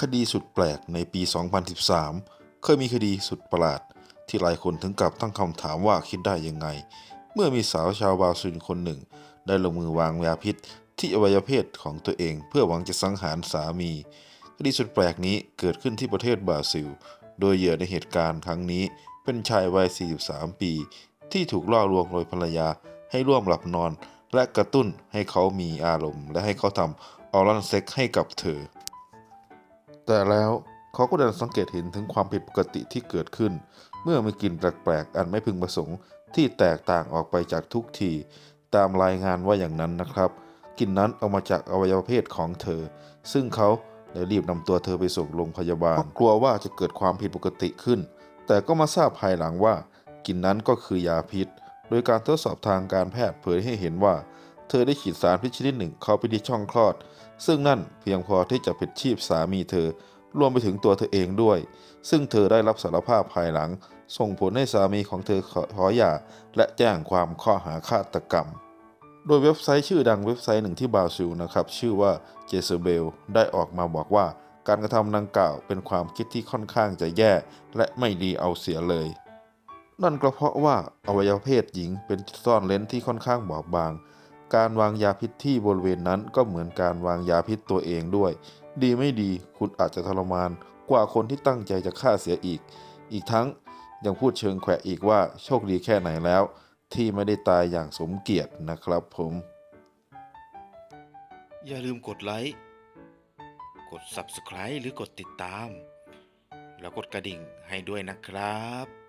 คดีสุดแปลกในปี 2013 เคยมีคดีสุดประหลาด ที่หลายคนถึงกับตั้งคำถามว่าคิดได้ยังไง เมื่อมีสาวชาวบราซิลคนหนึ่ง ได้ลงมือวางยาพิษ ที่อวัยวะเพศของตัวเอง เพื่อหวังจะสังหารสามี คดีสุดแปลกนี้เกิดขึ้นที่ประเทศบราซิล โดยเหยื่อในเหตุการณ์ครั้งนี้ เป็นชายวัย 43 ปี ที่ถูกล่อลวงโดยภรรยาให้ร่วมหลับนอน และกระตุ้นให้เขามีอารมณ์ และให้เขาทำออรัลเซ็กให้กับเธอ แต่แล้วเขาก็ดันสังเกตเห็นถึงความผิดปกติที่เกิดขึ้น เมื่อมีกลิ่นแปลกๆ อันไม่พึงประสงค์ที่แตกต่างออกไปจากทุกที ตามรายงานว่าอย่างนั้นนะครับกลิ่นนั้นเอามาจากอวัยวะเพศของเธอ ซึ่งเขาได้รีบนำตัวเธอไปส่งโรงพยาบาลเพราะกลัวว่าจะเกิดความผิดปกติขึ้น แต่ก็มาทราบภายหลังว่ากลิ่นนั้นก็คือยาพิษ โดยการทดสอบทางการแพทย์เผยให้เห็นว่าเธอได้ฉีดสารพิษชนิดหนึ่งเข้าไปที่ช่องคลอด ซึ่งนั่นเพียงพอที่จะเปิดชีพสามีเธอ รวมไปถึงตัวเธอเองด้วย ซึ่งเธอได้รับสารภาพภายหลัง ส่งผลให้สามีของเธอขอขอหย่าและแจ้งความข้อหาฆาตกรรม โดยเว็บไซต์ชื่อดังเว็บไซต์หนึ่งที่บราซิลนะครับชื่อว่าเจเซเบลได้ออกมาบอกว่าการกระทำดังกล่าวเป็นความคิดที่ค่อนข้างจะแย่ และไม่ดีเอาเสียเลย นั่นก็เพราะว่าอวัยวะเพศหญิงเป็นจุดซ่อนเลนที่ค่อนข้างบอบบาง การวางยาพิษที่บริเวณนั้นก็เหมือนการวางยาพิษตัวเองด้วย ดีไม่ดีคุณอาจจะทรมานกว่าคนที่ตั้งใจจะฆ่าเสียอีก อีกทั้งยังพูดเชิงแขวะอีกว่าโชคดีแค่ไหนแล้ว ที่ไม่ได้ตายอย่างสมเกียรตินะครับผม อย่าลืมกดไลค์ กด Subscribe หรือกดติดตาม แล้วกดกระดิ่งให้ด้วยนะครับ